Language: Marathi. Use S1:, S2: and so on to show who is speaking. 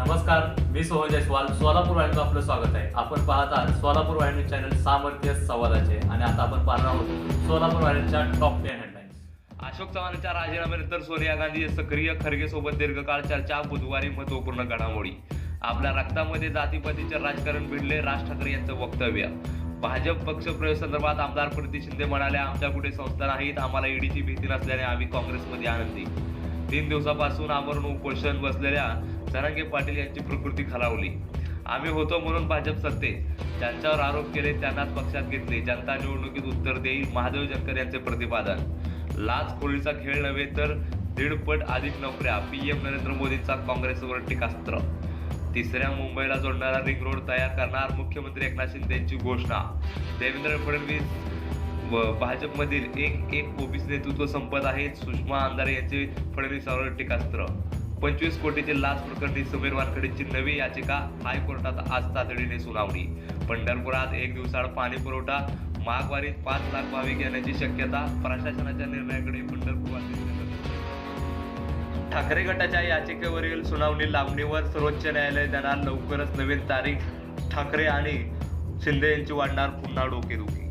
S1: नमस्कार मी सोहन जयस्वाल. सोलापूर वाहिनीचं आपलं स्वागत आहे. आपण पाहत आहात सोलापूर वाहिनी चॅनल सामर्थ्य संवादाचे आणि आता आपण पाहणार आहोत सोलापूर वाहिनीच्या टॉप टेन हेडलाईन्स
S2: अशोक चव्हाणांच्या राजीनाम्यानंतर सोनिया गांधी सक्रिय खरगे सोबत दीर्घकाळ चर्चा बुधवारी महत्त्वपूर्ण घडामोडी. आपल्या रक्तामध्ये जातीपातीचे राजकारण भिडले राज ठाकरे यांचं वक्तव्य. भाजप पक्ष प्रवेशासंदर्भात आमदार प्रीती शिंदे म्हणाले आमच्या कुठे संस्था नाहीत आम्हाला ईडीची भीती नसल्याने आम्ही काँग्रेसमध्ये आनंदी. तीन दिवसापासून आमरण उपोषण बसलेल्या जरांगे पाटील यांची प्रकृती खालावली. आम्ही होतो म्हणून भाजप सत्ते. ज्यांच्यावर आरोप केले त्यांनाच पक्षात घेतले. जनता निवडणुकीत उत्तर देईल महादेव जानकर यांचे प्रतिपादन. लाच खोळीचा खेळ नव्हे तर दीडपट अधिक नोकऱ्या पीएम नरेंद्र मोदींचा काँग्रेसवर टीकास्त्र. तिसऱ्या मुंबईला जोडणारा रिंग रोड तयार करणार मुख्यमंत्री एकनाथ शिंदे यांची घोषणा. देवेंद्र फडणवीस व भाजपमधील एक एक ओबीसी नेतृत्व संपत आहेत. सुषमा अंधारे यांचे फडणवीसावर टीकास्त्र. पंचवीस कोटीचे लाच प्रकरणी समीर वानखेडेची नवी याचिका हायकोर्टात आज तातडीने सुनावणी. पंढरपुरात एक दिवसाआड पाणी पुरवठा महागवारीत पाच लाख भाविक येण्याची शक्यता प्रशासनाच्या निर्णयाकडे पंढरपूर ठाकरे गटाच्या याचिकेवरील सुनावणी लांबणीवर सर्वोच्च न्यायालय देणार लवकरच नवीन तारीख. ठाकरे आणि शिंदे यांची वाढणार पुन्हा डोकेदुखी.